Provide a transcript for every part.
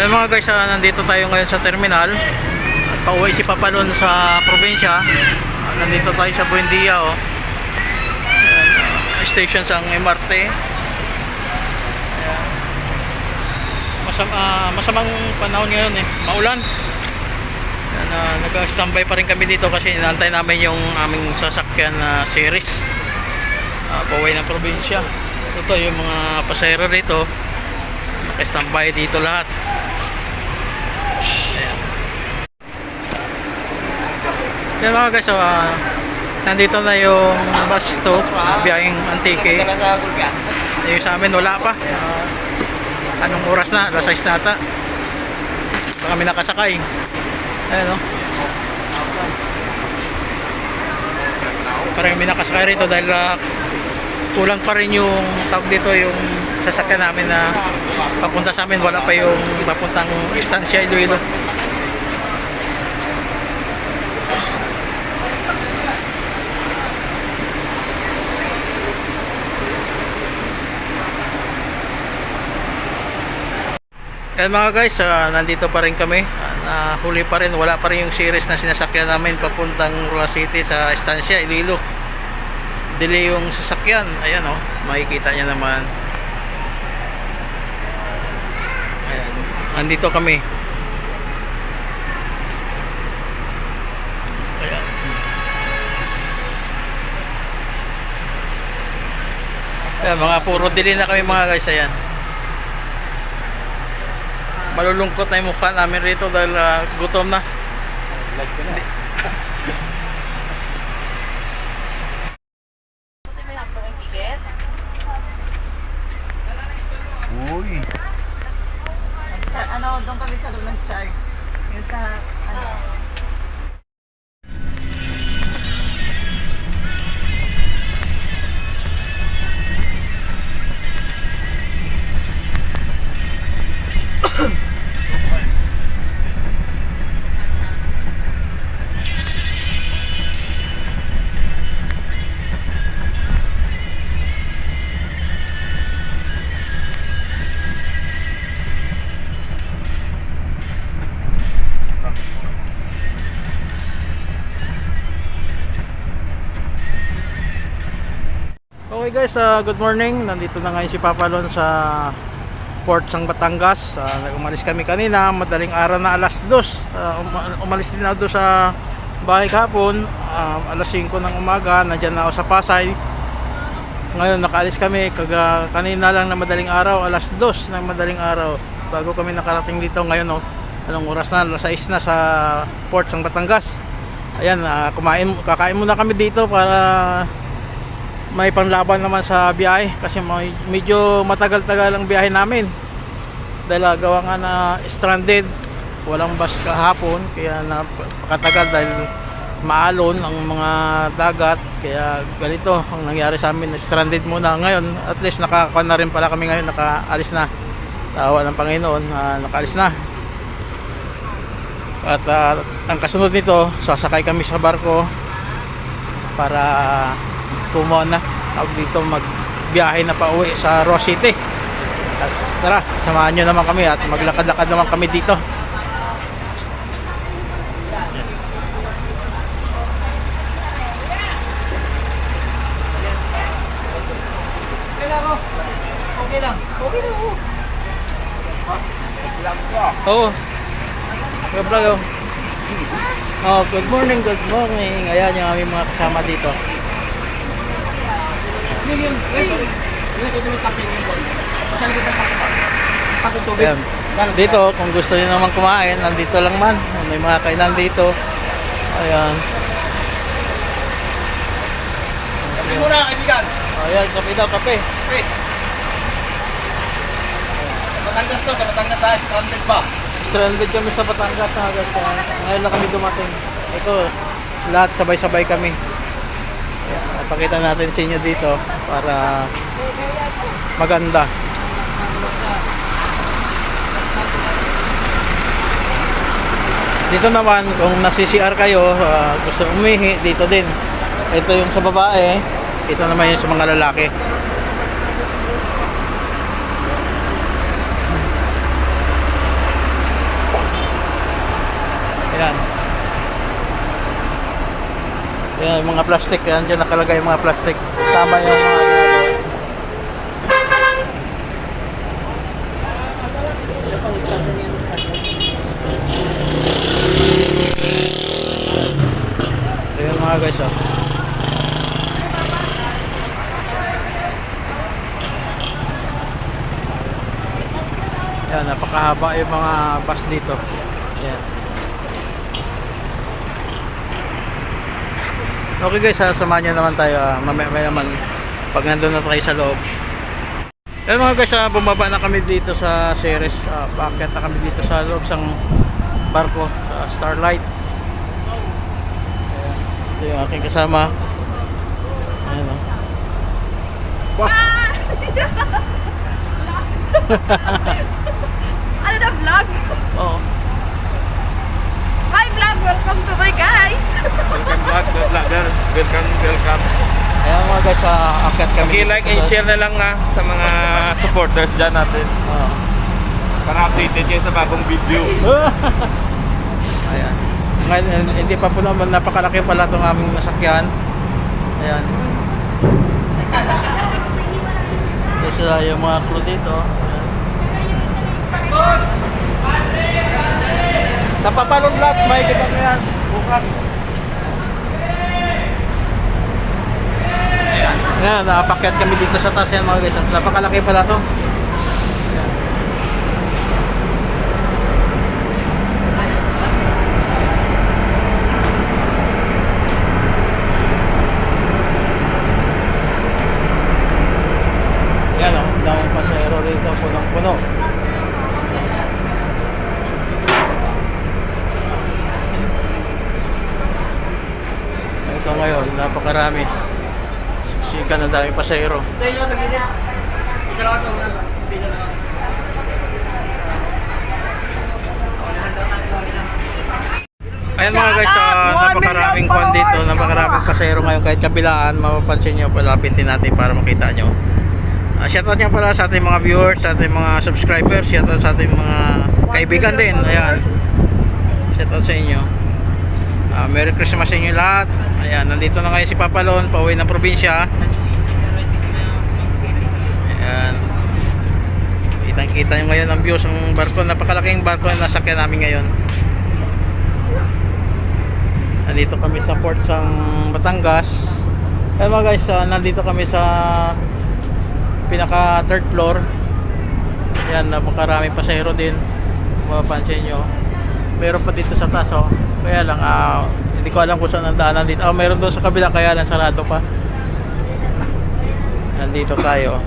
Yan mga guys, ah, nandito tayo ngayon sa terminal. Pauwi si Papa nun sa probinsya. Ah, nandito tayo sa Buendia oh. Ah, station sa MRT. Masam, ah, masamang panahon ngayon eh. Maulan. Ayan, ah, nag-standby pa rin kami dito kasi inantay namin yung aming sasakyan na series. Uh, pauwi ng probinsya. Ito yung mga pasahero dito. Naka-standby dito lahat. Ayan. Yan mga guys, so, ah, nandito na yung bus to, biyaheng Antique. Yung sa amin wala pa. Ah, anong oras na? Alas 6 na ata. Pa kami nakasakay. Ayan o. Parang kami nakasakay rito dahil ah, kulang pa rin yung tawag dito yung sasakyan namin na papunta sa amin wala pa yung papuntang Estancia Iloilo Yan mga guys, ah, nandito pa rin kami. Ah, huli pa rin, wala pa rin yung series na sinasakyan namin papuntang Rua City sa Estancia, Iloilo. Delay yung sasakyan. Ayan oh, makikita niya naman. Ayan, nandito kami. Ayan. Ayan, mga puro delay na kami mga guys. Ayan malulungkot na yung mukha namin rito dahil ah, gutom na. May Okay guys, uh, good morning. Nandito na ngayon si Papa Lon sa Port Sang Batangas. Uh, umalis kami kanina, madaling araw na alas 2. Uh, uma- umalis din doon sa bahay kahapon. Uh, alas 5 ng umaga, nandyan na ako sa Pasay. Ngayon nakaalis kami, kaga, kanina lang na madaling araw, alas 2 ng madaling araw. Bago kami nakarating dito ngayon, oh, anong oras na, alas 6 na sa Port Sang Batangas. Ayan, ah, kumain, kakain muna kami dito para may panlaban naman sa biyahe kasi may, medyo matagal-tagal ang biyahe namin. Dahil ah, gawa nga na stranded. Walang bus kahapon kaya napakatagal dahil maalon ang mga dagat. Kaya ganito ang nangyari sa amin stranded muna. Ngayon at least nakakuha na rin pala kami ngayon nakaalis na. Tawa ng Panginoon ah, nakaalis na. At ah, ang kasunod nito sasakay kami sa barko para kumuha na tawag dito magbiyahe na pa uwi sa Ross City at tara samahan nyo naman kami at maglakad-lakad naman kami dito okay lang. Okay lang. Oo good oh. oh good morning good morning ayan yung aming mga kasama dito Eh, ko tuloy tapin yung boy. Masali ko tapin. Tapin tubig. ayan. dito kung gusto niyo naman kumain nandito lang man may mga kainan dito ayan Tapin muna, kaibigan. ayan kape daw kape. Sa Batangas to, sa Batangas sa stranded ba? stranded kami sa Batangas na agad. Ngayon lang kami dumating. Ito, lahat sabay-sabay kami. Ayan, pakita natin sa inyo dito para maganda. Dito naman, kung nasi-CR kayo, ah, gusto umihi, dito din. Ito yung sa babae, ito naman yung sa mga lalaki. Ayan. Ayan, mga plastic. Ayan, dyan nakalagay yung mga plastic. Tama yung mga oh. Ayan, napakahaba yung mga bus dito. Ayan. Okay guys, ha, samahan nyo naman tayo. ah, mamaya mamaya naman pag nandun na tayo sa loob. Ayan mga guys, ah, bumaba na kami dito sa series. Uh, Paakyat na kami dito sa loob ng barko, sa Starlight. Ito yung aking kasama. Ayan o. Ano na vlog? Oo. Vlog! Welcome to my guys! Welcome back, good vlogger. Welcome, welcome. Ayan mga guys, uh, akyat kami. Okay-like dito and share na lang nga sa mga supporters dyan natin. Oo. Para updated kayo sa bagong video. Ayan. Ngayon, eh, hindi pa po naman napakalaki pala itong aming nasakyan. Ayan. Ito sila yung mga crew dito. Ayan. Sa Papalong Vlog, may kita ko yan. Bukas. Ayan, nakapakyat kami dito sa taas yan mga guys. Napakalaki pala to. Yan o, daming pasahero rito, punong-puno. Ito ngayon, napakarami. Sika ng daming pasahero. Ayan mga guys, uh, napakaraming kwan dito, napakaraming pasahero ngayon kahit kabilaan, mapapansin nyo, palapitin natin para makita nyo. Uh, shoutout nga pala sa ating mga viewers, sa ating mga subscribers, shoutout sa ating mga kaibigan din. Ayan. Shoutout sa inyo. Ah, Merry Christmas sa inyo lahat. Ayan, nandito na ngayon si Papalon, pauwi ng probinsya. Ayan. Kitang-kita nyo ngayon ang views ng barko. Napakalaking barko na nasakyan namin ngayon. Nandito kami sa port ng Batangas. Ayan mga guys, ah, nandito kami sa pinaka third floor. Ayan, napakaraming pasahero din. Mapapansin nyo. Meron pa dito sa taas oh. Kaya lang, ah, hindi ko alam kung saan ang daanan dito. Ah, meron doon sa kabila, kaya lang sarado pa. Nandito tayo.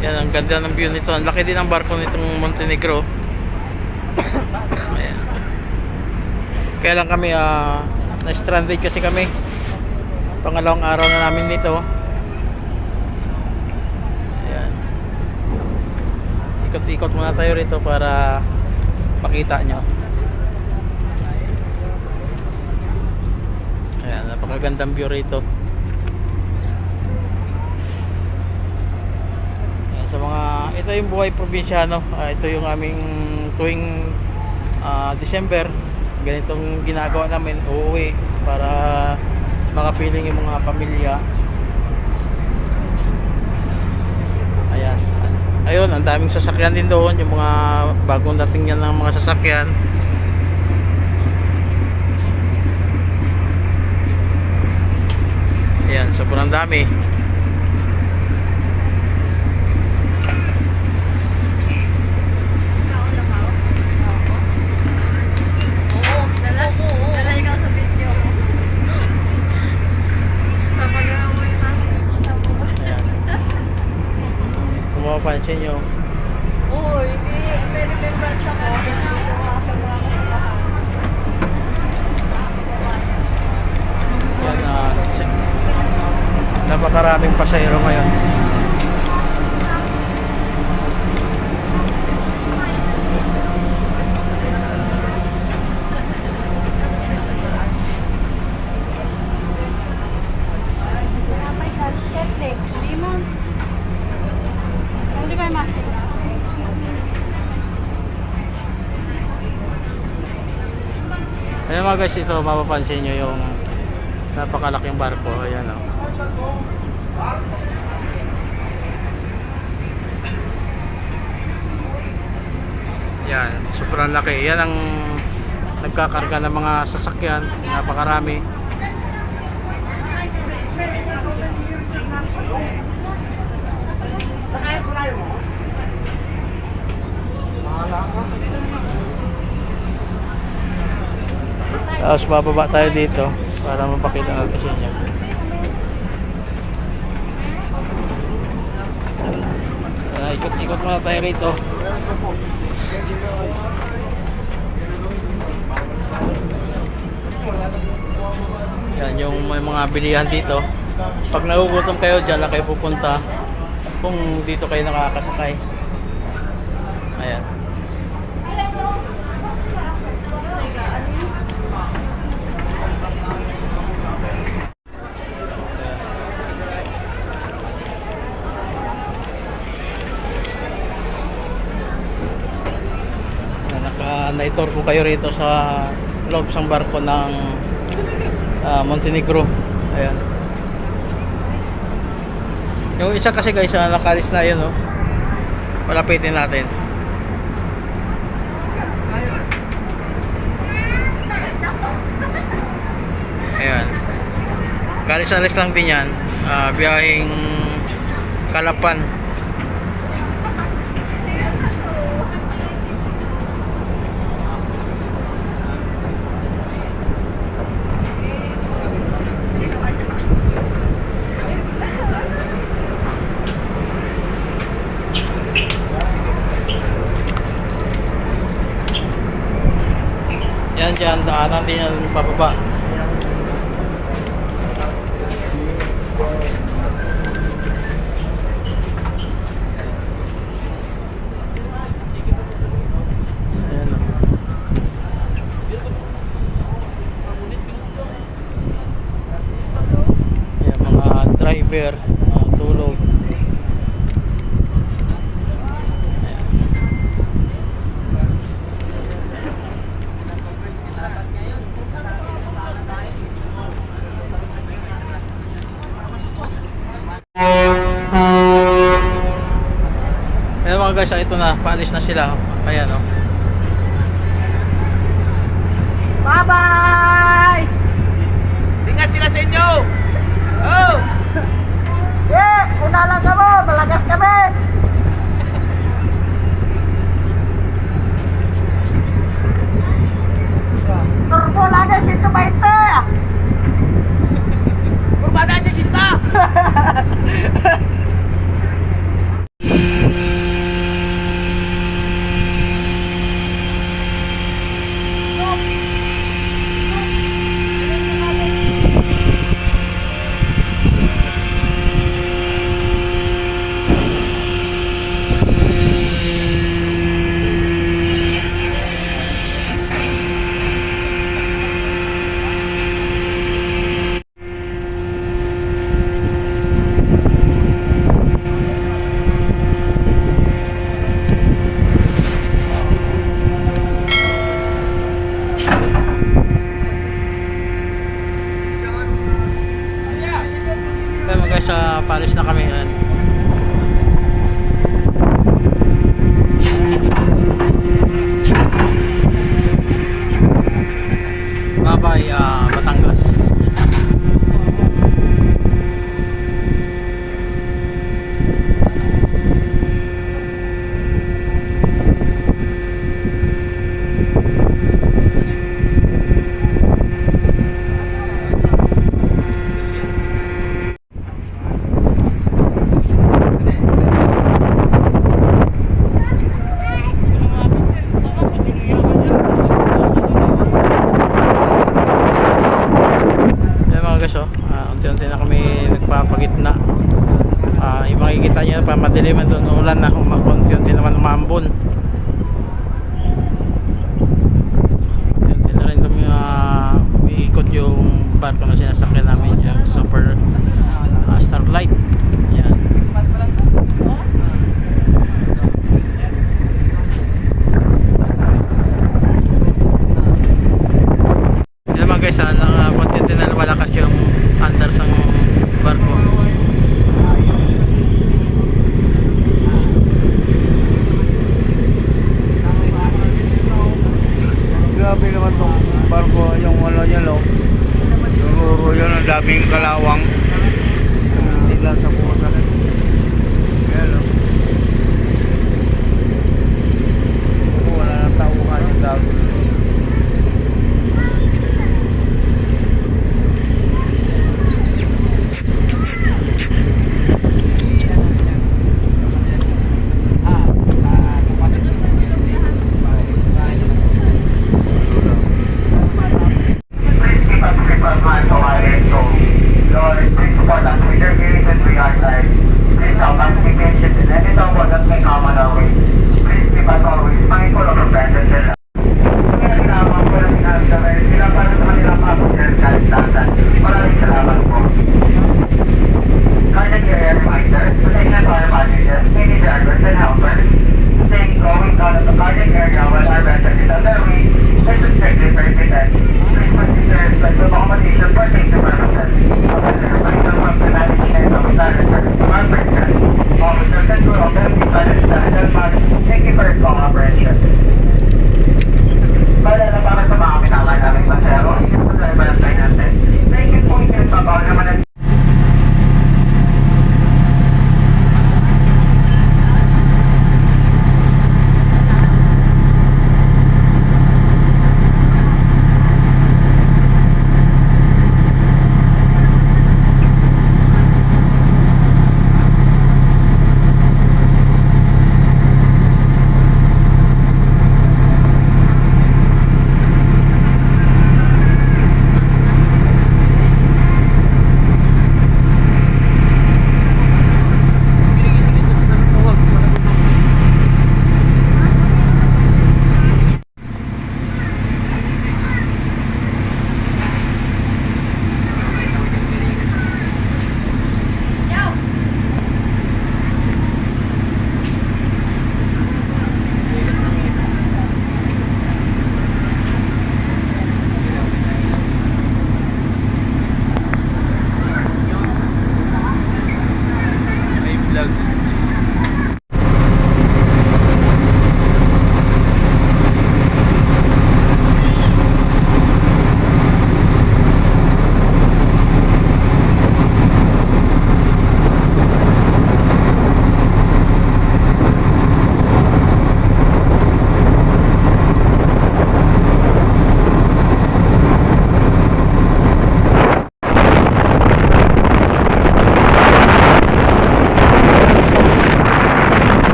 Yan, ang ganda ng view nito. Ang laki din ng barko nitong Montenegro. Kaya lang kami, ah, na-stranded kasi kami. Pangalawang araw na namin nito. Ayan. Ikot-ikot muna tayo rito para makita nyo. Ayan, napakagandang view rito. Ayan, sa mga, ito yung buhay probinsyano. Ah, ito yung aming tuwing ah, December. Ganitong ginagawa namin, uuwi para makapiling yung mga pamilya. Ayan. Ayun, ang daming sasakyan din doon. Yung mga bagong dating yan ng mga sasakyan. Ayan, sobrang dami. Oo, dala. Dala ikaw sa video. Papagawa mo Ayan. Kung mapapansin nyo, Oo, hindi. May remembrance ako. Yung aking mga kasamahan. Yan, ah, si- napakaraming pasahero ngayon. May sabi skeptics. Hindi mo. Hindi kayo masig. Ayan mga guys, ito mapapansin nyo yung napakalaking barko. Ayan o. Yan, sobrang laki. Yan ang nagkakarga ng mga sasakyan. Napakarami. Tapos bababa tayo dito para mapakita natin sa inyo. Ah, ikot-ikot muna tayo rito. Yan yung may mga bilihan dito. Pag nagugutom kayo, dyan lang kayo pupunta. Kung dito kayo nakakasakay. Ayan. na naka na-tour ko kayo rito sa loob ng barko ng ah, Montenegro. Ayan. Yung isa kasi guys, uh, nakalis na yun, oh. Palapitin natin. Ayan. Kalis-alis lang din yan. Ah, biyaheng Kalapan. Yan dyan, daanan din yan pababa. Ayan o. Ayan, mga driver, mga tulog. Ayan mga guys, ito na, paalis na sila. Ayan o. Bye-bye! Ingat sila sa inyo! Oh! Yeah! Una lang kamo! Malagas kami! Turbo lagi 120! Kurbada sa cinta! umulan ang daming kalawang.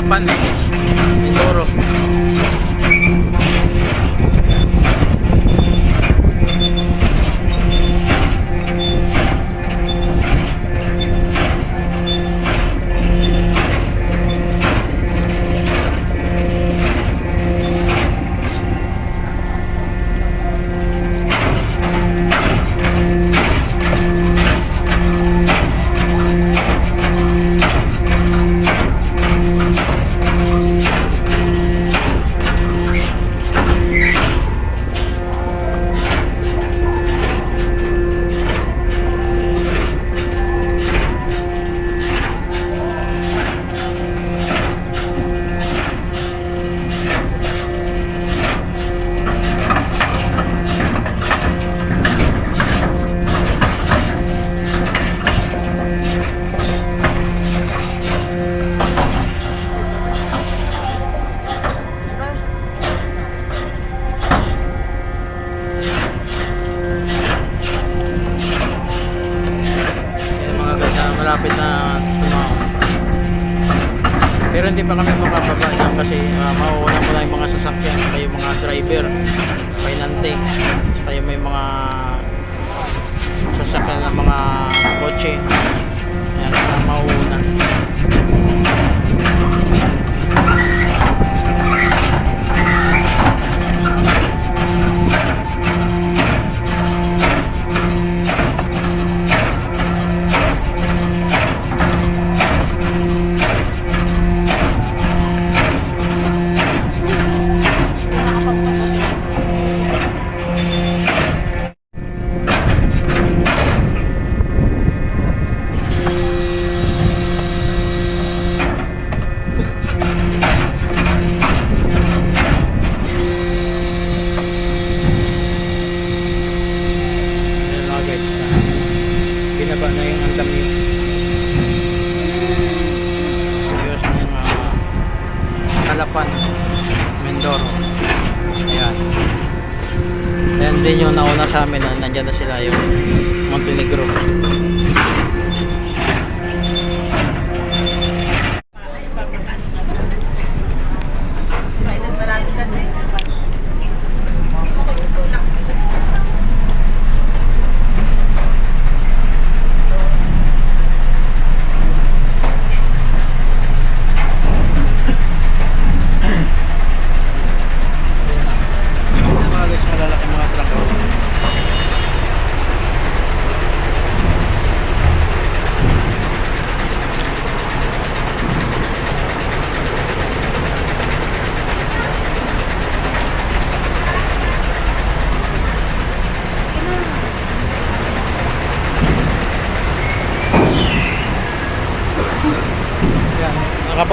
Kalapan, Mindoro.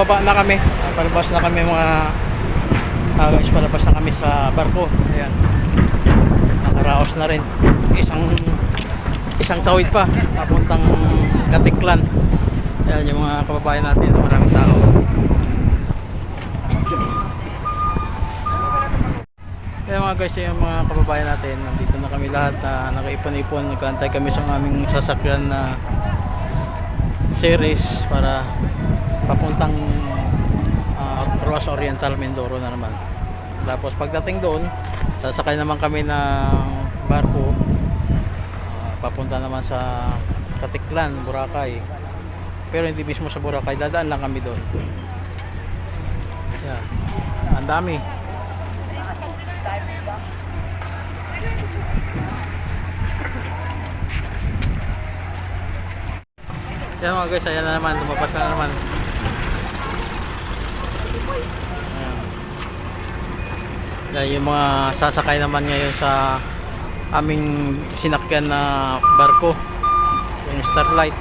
Nakababa na kami. Palabas na kami mga Ah, guys, palabas na kami sa barko. Ayan. Nakaraos na rin. Isang isang tawid pa papuntang Katiklan. Ayan yung mga kababayan natin, maraming tao. Kaya mga guys, yung mga kababayan natin, nandito na kami lahat na nakaipon-ipon, nagkantay kami sa aming sasakyan na series para papuntang uh, Roas Oriental Mindoro na naman. Tapos pagdating doon, sasakay naman kami ng barko ah, papunta naman sa Katiklan, Boracay. Pero hindi mismo sa Boracay, dadaan lang kami doon. Yan. Ang dami. Yan mga guys, ayan na naman, lumabas na naman. Ayan. Yan yung mga sasakay naman ngayon sa aming sinakyan na barko. Yung Starlight.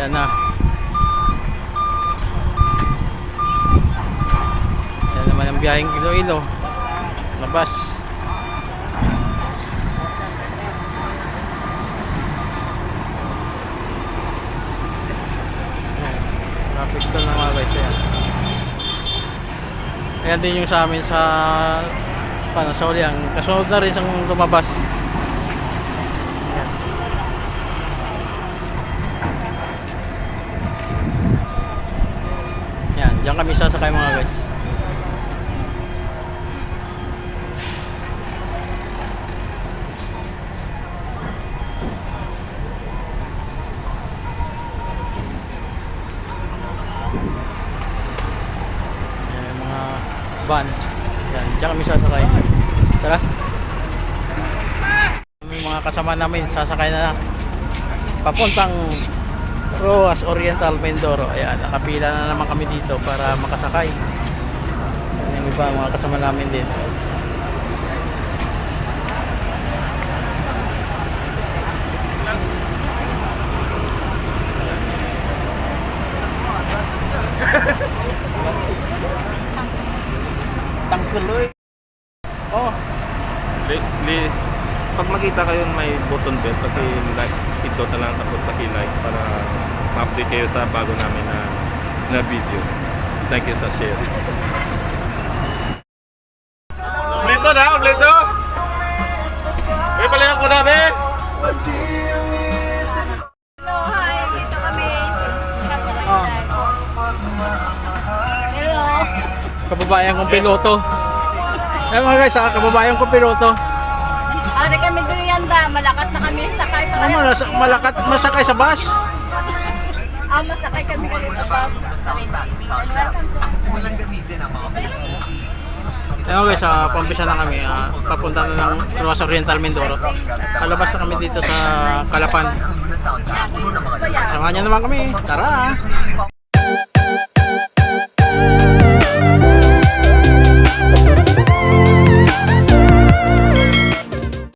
Yan na. Yan naman ang biyaheng Iloilo. Labas. Traffic stall na mga guys. Ayan. Ayan din yung sa amin sa paano sa Uliang. Kasunod na rin siyang lumabas. Ayan. Yan, diyan kami sasakay mga guys. Van. Yan, diyan kami sasakay. Tara. May mga kasama namin sasakay na papuntang Roas Oriental Mindoro. Ayan, nakapila na naman kami dito para makasakay. Yan yung iba, mga kasama namin din. Tangkuloy. Oh, Please, please, pag makita kayo may button bell, paki-like, ito na lang tapos paki-like para ma-update kayo sa bago namin na, na video. Thank you sa share. Blito na, blito! Eh, pala ko na, be! Hello, hi. Dito kami. Hello. kababayan kong piloto. Ayan mga guys, ah, kababayan ko piloto. Ari kami Durianda, malakat na kami sakay pa Ano, nasa, malakat, masakay sa bus. Ah, masakay kami ganito pa. Ayan guys, uh, pampisa na kami. ah, papunta na ng Roas Oriental Mindoro. Kalabas na kami dito sa Kalapan. Samahan niyo naman kami. Tara!